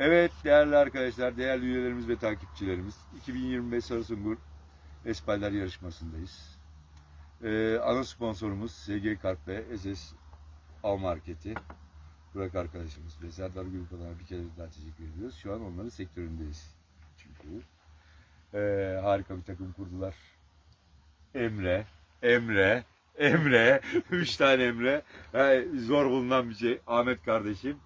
Evet değerli arkadaşlar, değerli üyelerimiz ve takipçilerimiz 2025 Sarısungur Espaller yarışmasındayız. Ee, ana sponsorumuz SG Kart ve SS Av Marketi. Burak arkadaşımız ve Serdar Gülkan'a bir kere daha teşekkür ediyoruz. Şu an onların sektöründeyiz. Çünkü Ee, harika bir takım kurdular. Emre, Emre, Emre, üç tane Emre. Ha, zor bulunan bir şey. Ahmet kardeşim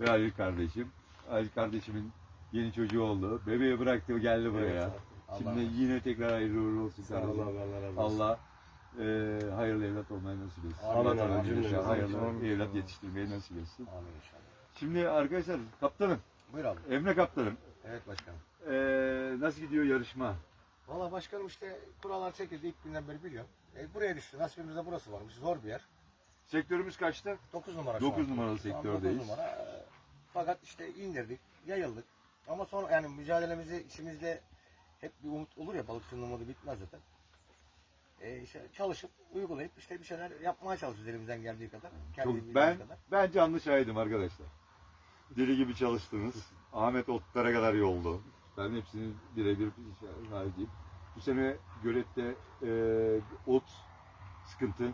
ve Halil kardeşim. Halil kardeşimin yeni çocuğu oldu. Bebeği bıraktı geldi buraya. Şimdi yine tekrar hayırlı uğurlu olsun kardeşim. abi Allah razı olsun. Allah e, hayırlı evlat olmayı nasip etsin. Amin, Allah amin. Cümlemize. hayırlı Amin. evlat yetiştirmeyi nasip etsin. Amin inşallah. Şimdi arkadaşlar kaptanım, Buyur abi. Emre kaptanım. Evet başkanım. E, nasıl gidiyor yarışma? Valla başkanım işte kurallar çekildi ilk günden beri biliyorum. E, buraya düştü. Nasibimizde burası varmış. Zor bir yer. Sektörümüz kaçta? 9 numara şu 9 an. numaralı sektördeyiz. dokuz numara. Fakat işte indirdik, yayıldık. Ama sonra yani mücadelemizi içimizde hep bir umut olur ya balıkçının umudu bitmez zaten. E, işte çalışıp uygulayıp işte bir şeyler yapmaya çalışıyoruz elimizden geldiği kadar. Çok, ben kadar. ben canlı şahidim arkadaşlar. Deli gibi çalıştınız. Ahmet otlara kadar yoldu. Ben hepsini birebir şahidiyim. Bu sene Gölet'te e, ot sıkıntı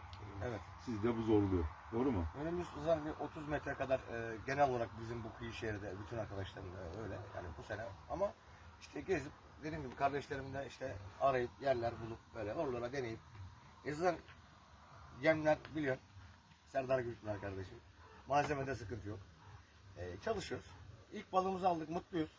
Evet. sizde bu zorluyor. Doğru mu? Önümüz uzan bir 30 metre kadar e, genel olarak bizim bu kıyı şehirde bütün arkadaşlarım da öyle. Yani bu sene ama işte gezip dediğim gibi kardeşlerim de işte arayıp yerler bulup böyle oralara deneyip e zaten yemler biliyorsun. Serdar Gülpınar kardeşim. Malzemede sıkıntı yok. E, çalışıyoruz. İlk balığımızı aldık mutluyuz.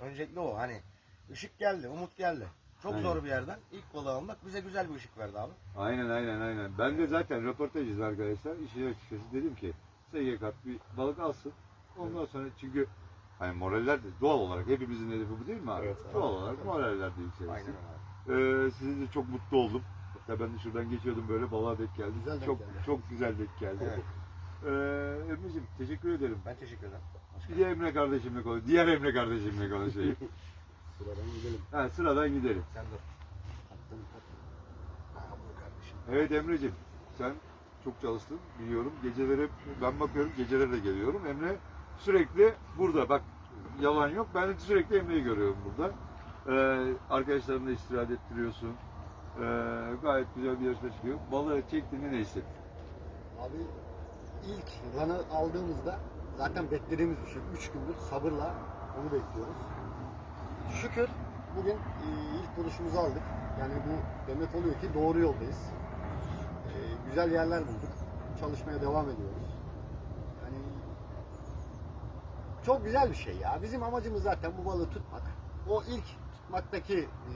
Öncelikle o hani ışık geldi umut geldi çok Aynen. zor bir yerden ilk balığı almak bize güzel bir ışık verdi abi Aynen aynen aynen. Ben de zaten röportajız arkadaşlar. İşin açıkçası dedim ki SG Kart bir balık alsın. Ondan sonra çünkü hani moraller de doğal olarak hepimizin hedefi bu değil mi abi? Evet, doğal evet. olarak moraller de yükselsin. aynen öyle. Ee, sizin de çok mutlu oldum. Hatta ben de şuradan geçiyordum böyle balığa denk geldi. Güzel denk çok geldi. çok güzel denk geldi. Evet. Ee, Emre'ciğim teşekkür ederim. ben teşekkür ederim Bir de Emre kardeşimle konuş. Diğer Emre kardeşimle konuşayım. Sıradan gidelim. ha, sıradan gidelim. Sen dur. Attın, kardeşim. Evet Emre'ciğim sen çok çalıştın biliyorum. Geceleri ben bakıyorum geceleri de geliyorum. Emre sürekli burada bak yalan yok. Ben de sürekli Emre'yi görüyorum burada. Ee, arkadaşlarımla istirahat ettiriyorsun. Ee, gayet güzel bir yarışma çıkıyor. Balığı çektiğinde ne hissettin? Abi ilk ranı aldığımızda zaten beklediğimiz bir şey. Üç gündür sabırla onu bekliyoruz. Şükür bugün e, ilk vuruşumuzu aldık. Yani bu demek oluyor ki doğru yoldayız. E, güzel yerler bulduk. Çalışmaya devam ediyoruz. Yani çok güzel bir şey ya. Bizim amacımız zaten bu balığı tutmak. O ilk tutmaktaki e,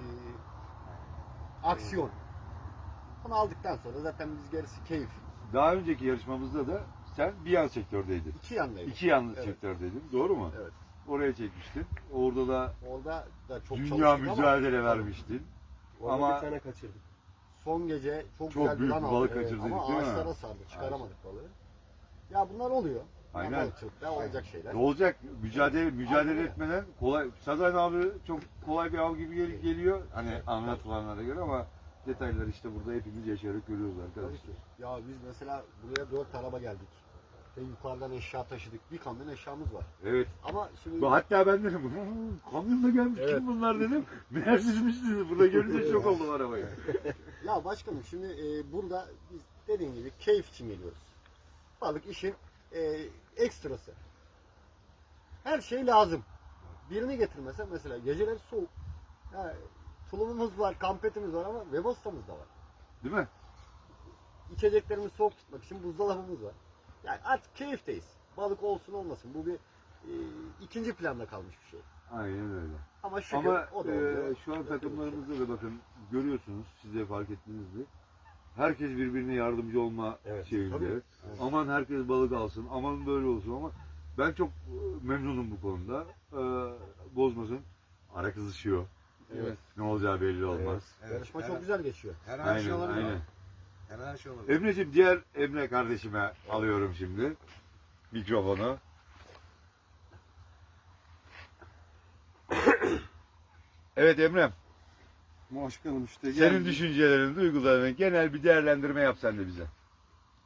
aksiyon. Onu aldıktan sonra zaten biz gerisi keyif. Daha önceki yarışmamızda da sen bir yan sektördeydin. İki yandayız. İki yan Evet. sektördeydin. Doğru mu? Evet. Oraya çekmiştin. Orada da Orada da çok dünya çalıştık ama mücadele vermiştin. Orada Ama- bir tane kaçırdık. son gece çok, Çok güzel büyük bir bir lan balık aldık. Kaçırdık, Ama değil mi? ağaçlara sardık. Çıkaramadık balığı. Ya bunlar oluyor. Aynen. Balıkçılıkta olacak şeyler. Ne olacak? Mücadele mücadele Aynen. etmeden kolay. Sazan abi çok kolay bir av gibi gel- geliyor. Hani anlatılanlara göre ama detayları işte burada hepimiz yaşayarak görüyoruz Tabii arkadaşlar. ki. Ya biz mesela buraya dört araba geldik. Ve yukarıdan eşya taşıdık. Bir kamyon eşyamız var. Evet. Ama şimdi Bu- Hatta ben dedim "Hmm, kamyonla gelmiş Evet. kim bunlar dedim. Meğer sizmişsiniz. Burada görünce şok oldum arabayı. ya başkanım şimdi e, burada biz dediğim gibi keyif için geliyoruz. Balık işin e, ekstrası. Her şey lazım. Birini getirmesen mesela geceleri soğuk. Ya, tulumumuz var, kampetimiz var ama Webostamız da var. Değil mi? İçeceklerimizi soğuk tutmak için buzdolabımız var. Yani artık keyifteyiz. Balık olsun olmasın. Bu bir e, ikinci planda kalmış bir şey. Aynen öyle. Ama şükür Ama o da e, oluyor. şu an takımlarımızda da bakın görüyorsunuz siz de fark ettiniz mi? Herkes birbirine yardımcı olma Evet, şeyinde. tabii. Aman herkes balık alsın, aman böyle olsun ama ben çok e, memnunum bu konuda. E, bozmasın. Ara kızışıyor. Evet. Ne olacağı belli olmaz. Evet, Yarışma çok güzel geçiyor. Her an Aynen, aynen. Her an her şey olabilir. Emre'ciğim diğer Emre kardeşime alıyorum şimdi mikrofonu. Evet Emre'm, Başkanım işte senin geldik. düşüncelerin, duygularını genel bir değerlendirme yap sen de bize.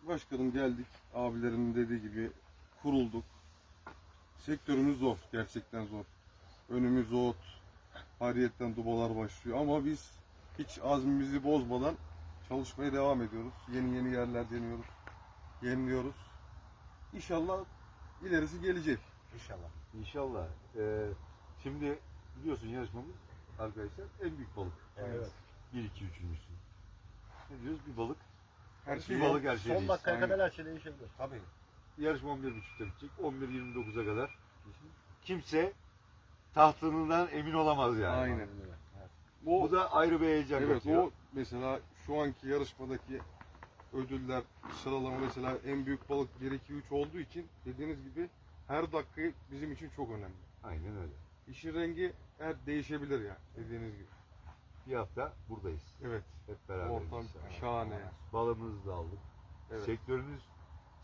Başkanım geldik. Abilerimin dediği gibi kurulduk. Sektörümüz zor. Gerçekten zor. Önümüz ot. Hariyetten dubalar başlıyor. Ama biz hiç azmimizi bozmadan çalışmaya devam ediyoruz. Yeni yeni yerler deniyoruz. Yeniliyoruz. İnşallah ilerisi gelecek. İnşallah. İnşallah. Ee, şimdi biliyorsun yarışmamız arkadaşlar en büyük balık. Evet. 1 2 üçüncüsü. Ne diyoruz? Bir balık. Her Bir şey balık her şey Son dakikaya kadar her şey değişebilir. Tabii. Yarışma 11.30'da bitecek. 11.29'a kadar. Kimse tahtından emin olamaz yani. Aynen. Bu, Bu da ayrı bir heyecan Evet katıyor. o mesela şu anki yarışmadaki ödüller sıralama mesela en büyük balık 1 2 3 olduğu için dediğiniz gibi her dakika bizim için çok önemli. Aynen öyle. İşin rengi her değişebilir yani dediğiniz gibi. Bir hafta buradayız. Evet. Hep beraber. Ortam şahane. Balımızı da aldık. Evet. Sektörünüz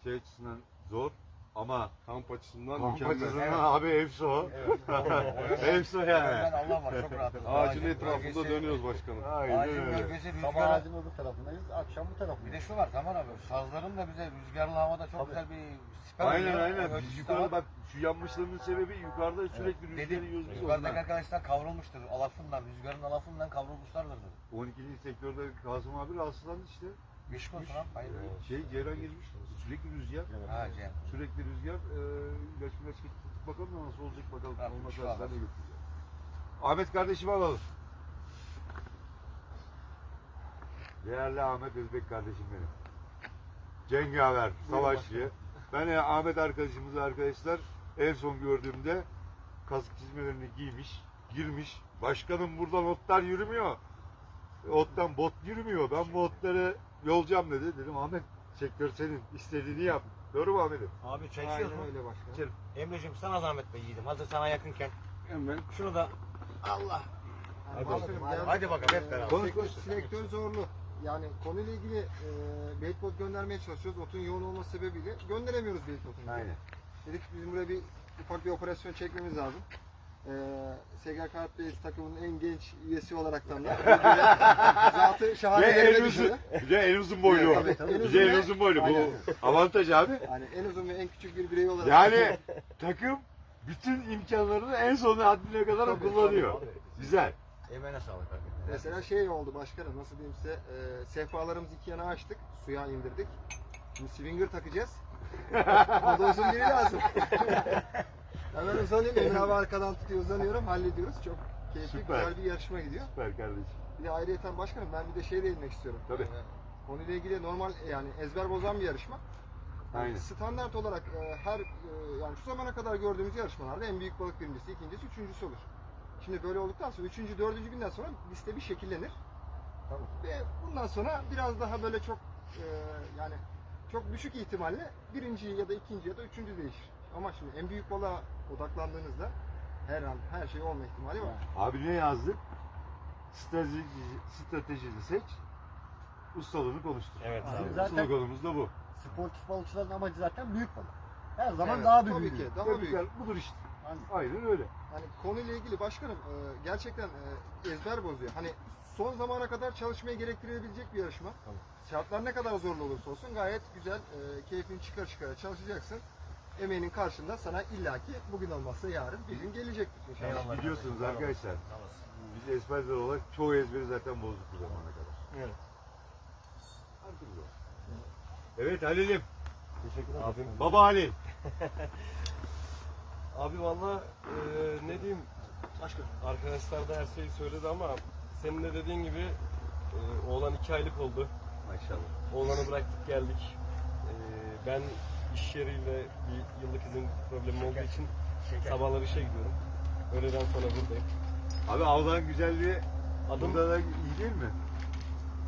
şey açısından zor ama Kamp açısından kamp mükemmel. açısından Evet. abi hepsi o. hepsi o yani. Ben Allah var çok rahatım. Ağacın etrafında dönüyoruz başkanım. Aynen Ağacın öyle. gölgesi Sabah rüzgar. ağacın öbür tarafındayız, akşam bu Bir tarafındayız. de şu var Tamer abi. Sazların da bize rüzgarlı havada çok Tabii. güzel bir siper Aynen aynen. Biz var. bak şu yanmışlığımın sebebi yukarıda sürekli rüzgar Dedim yiyoruz biz yukarıdaki ondan. arkadaşlar kavrulmuştur. Alafından, rüzgarın alafından kavrulmuşlardır dedi. 12. sektörde Kasım abi rahatsızlandı işte. Geçmiş olsun abi. Şey Ceyran girmiş. Sürekli rüzgar. Ha Cem. Sürekli rüzgar. E, ilaç ilaç getirdik bakalım da nasıl olacak bakalım. Ha, Olmazsa şu an. hastaneye götüreceğiz. Ahmet kardeşimi alalım. Değerli Ahmet Özbek kardeşim benim. Cengaver, savaşçı. Ben e, Ahmet arkadaşımızı arkadaşlar en son gördüğümde kazık çizmelerini giymiş, girmiş. Başkanım buradan otlar yürümüyor. Ottan bot yürümüyor. Ben bu otları yolacağım dedi. Dedim Ahmet sektör senin. istediğini yap. Doğru mu Ahmet'im? Abi çay Aynen içiyoruz mu? öyle başkanım. İçelim. Emre'cim sana zahmet be yiğidim. Hazır sana yakınken. Hemen Şunu da Allah. Hadi bakalım. yani, Hadi bakalım hep beraber. Konuş, konuş. sektör zorlu. Yani konuyla ilgili e, Beytbot göndermeye çalışıyoruz. Otun yoğun olması sebebiyle gönderemiyoruz Beytbot'u. Aynen. Dedik bizim buraya bir ufak bir operasyon çekmemiz lazım. Ee, SGK Kağıt Bey takımının en genç üyesi olaraktan da zatı Ve şahane en yerine uzun, düşürdü. bir de en uzun boylu o. Tabii, tabii. En Bir de en ve- uzun boylu. Aynen. Bu avantaj abi. Yani en uzun ve en küçük bir birey olarak. Yani takım bütün imkanlarını en son haddine kadar Tabii, kullanıyor. tabii. Güzel. Emeğine sağlık abi. Mesela şey oldu başkanım nasıl diyeyim size e, sehpalarımızı iki yana açtık suya indirdik. Şimdi swinger takacağız. o da uzun biri lazım. Hemen uzanıyorum Emre abi arkadan tutuyor uzanıyorum hallediyoruz. Çok keyifli Süper. güzel bir yarışma gidiyor. Süper kardeşim. Bir de ayrıyeten başkanım ben bir de şey değinmek istiyorum. Tabii. Ee, konuyla ilgili normal yani ezber bozan bir yarışma. Yani Aynen. Standart olarak e, her e, yani şu zamana kadar gördüğümüz yarışmalarda en büyük balık birincisi, ikincisi, üçüncüsü olur. Şimdi böyle olduktan sonra üçüncü, dördüncü günden sonra liste bir şekillenir. Tamam. Ve bundan sonra biraz daha böyle çok e, yani çok düşük ihtimalle birinci ya da ikinci ya da üçüncü değişir. Ama şimdi en büyük balığa odaklandığınızda her an her şey olma ihtimali var. Abi ne yazdık? Strateji, stratejini seç. Ustalığını konuştur. Evet Bizim abi. zaten- Sloganımız da bu. Sportif balıkçıların amacı zaten büyük balık. Her zaman Evet, daha tabii büyük. ki. Daha Tebrikler. büyük. Budur işte. Hani Aynen öyle. Hani konuyla ilgili başkanım e, gerçekten e, ezber bozuyor. Hani son zamana kadar çalışmaya gerektirebilecek bir yarışma. Tabii. Şartlar ne kadar zorlu olursa olsun gayet güzel, e, keyfini çıkar çıkara çalışacaksın. Emeğinin karşında sana illaki bugün olmazsa yarın bir gün gelecektir inşallah. Eyvallah. Biliyorsunuz Eyvallah. arkadaşlar. Olasın. Biz ezberler olarak çoğu ezberi zaten bozduk bu zamana kadar. Evet. Artık. Evet Halil'im. Teşekkür ederim. Abim, Baba Halil. abi valla e, ne diyeyim Başkanım. arkadaşlar da her şeyi söyledi ama senin de dediğin gibi e, oğlan iki aylık oldu. Maşallah. Oğlanı bıraktık geldik. E, ben iş yeriyle bir yıllık izin problemim olduğu için Şeker. sabahları işe gidiyorum. Öğleden sonra buradayım. Abi avlan güzelliği Adım burada da iyi değil mi?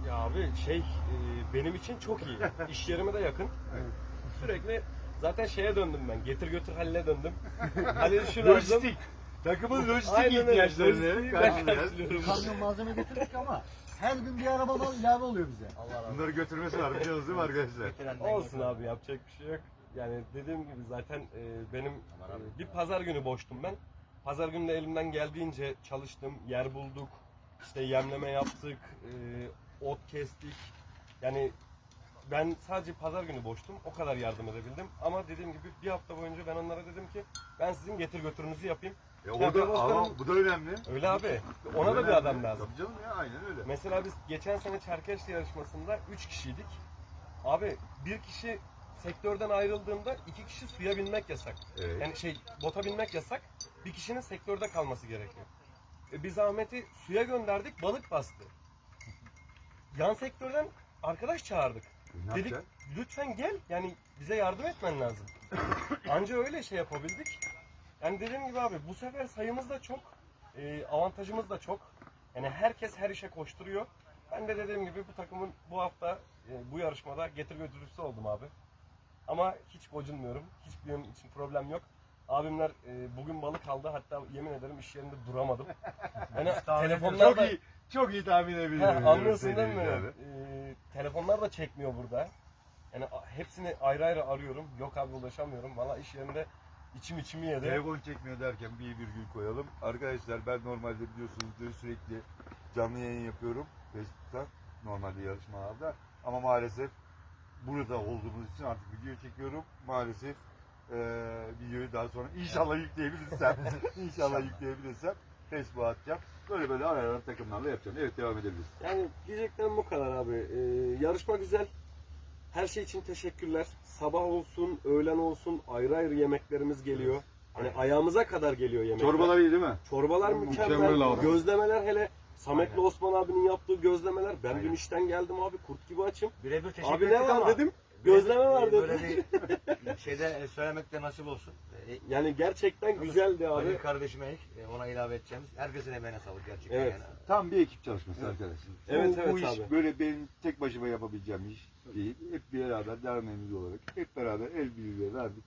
ya abi şey e, benim için çok iyi. İş yerime de yakın. Sürekli zaten şeye döndüm ben. Getir götür haline döndüm. Halil şu lazım. Lojistik. Takımın lojistik Aynen öyle. ihtiyaçlarını Lojistiği ben karşılayan. karşılıyorum. Kamyon malzeme getirdik ama her gün bir araba mal ilave oluyor bize. Bunları götürmesi var biliyorsunuz değil mi arkadaşlar? Olsun abi yapacak bir şey yok. Yani dediğim gibi zaten e, benim e, bir pazar günü boştum ben. Pazar günü de elimden geldiğince çalıştım, yer bulduk, işte yemleme yaptık, e, ot kestik. Yani ben sadece pazar günü boştum. O kadar yardım edebildim. Ama dediğim gibi bir hafta boyunca ben onlara dedim ki ben sizin getir götürünüzü yapayım. E, o Ya da, Beyazıt'ın- ama bu da önemli. Öyle abi. Bu Ona da bir adam lazım. Tabii canım ya aynen öyle. Mesela biz geçen sene Çerkeşli yarışmasında 3 kişiydik. Abi bir kişi sektörden ayrıldığında iki kişi suya binmek yasak. Evet. Yani şey bota binmek yasak. Bir kişinin sektörde kalması gerekiyor. E biz Ahmet'i suya gönderdik balık bastı. Yan sektörden arkadaş çağırdık. E, ne Dedik yapacaksın? lütfen gel yani bize yardım etmen lazım. Anca öyle şey yapabildik. Yani dediğim gibi abi bu sefer sayımız da çok, e, avantajımız da çok. Yani herkes her işe koşturuyor. Ben de dediğim gibi bu takımın bu hafta e, bu yarışmada getir götürücüsü oldum abi. Ama hiç gocunmuyorum. Hiçbir yön için problem yok. Abimler e, bugün balık aldı. Hatta yemin ederim iş yerinde duramadım. Yani telefonlar Çok da... iyi, çok iyi tahmin He, edebiliyorum. anlıyorsun Seni değil mi? Ee, telefonlar da çekmiyor burada. Yani hepsini ayrı ayrı arıyorum. Yok abi ulaşamıyorum. Valla iş yerinde içim içimi yedi. Telefon çekmiyor derken bir virgül koyalım. Arkadaşlar ben normalde biliyorsunuz sürekli canlı yayın yapıyorum Facebook'tan. Normalde yarışmalarda. Ama maalesef burada olduğumuz için artık video çekiyorum. Maalesef eee videoyu daha sonra inşallah yükleyebilirsem inşallah yükleyebilirsem Facebook'a atacağım. Böyle böyle ara ara takımlarla yapacağım. Evet devam edebiliriz. Yani diyeceklerim bu kadar abi. Ee, yarışma güzel. Her şey için teşekkürler. Sabah olsun, öğlen olsun ayrı ayrı yemeklerimiz geliyor. Hani ayağımıza kadar geliyor yemekler. Çorbalar iyi değil mi? Çorbalar mükemmel. Mükemmel abi. Gözlemeler hele Samet'le Aynen. Osman abinin yaptığı gözlemeler. Ben Aynen. dün işten geldim abi kurt gibi açım. Birebir teşekkür Abi ne ettik var ama dedim. Gözleme var dedim. Böyle bir şeyde e, söylemek de nasip olsun. E, Yani gerçekten güzeldi Ali abi. kardeşime ek, e, ona ilave edeceğimiz. Herkesin emeğine sağlık gerçekten Evet. yani. Tam bir ekip çalışması arkadaşlar. Evet, bu, evet bu iş abi. böyle benim tek başıma yapabileceğim iş değil. Hep beraber derneğimiz olarak hep beraber el birliğiyle verdik.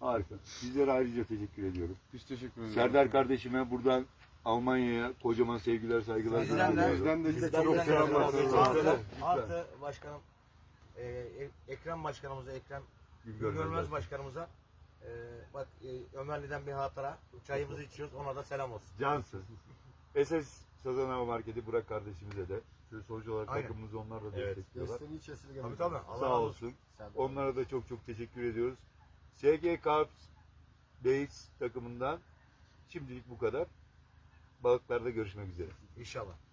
Harika. Sizlere ayrıca teşekkür ediyorum. Biz teşekkür ederiz. Serdar kardeşime buradan Almanya'ya kocaman sevgiler saygılar Bizden de-. Bizden de Bizden çok selamlar. Artı, başkanım e, E- Ekrem başkanımıza, Ekrem Güngör Görmez Beyler. başkanımıza e, bak e, Ömerli'den bir hatıra. Çayımızı içiyoruz. Ona da selam olsun. Cansın. SS Sazanova Marketi Burak kardeşimize de şöyle sonucu olarak Aynen. takımımızı onlar da Evet. destekliyorlar. Desteğini hiç esirgemedim. Tabii tabii. Allah Sağ olsun. Onlara da çok çok teşekkür ediyoruz. SG Carps Base takımından şimdilik bu kadar. Balıklarda görüşmek üzere. İnşallah.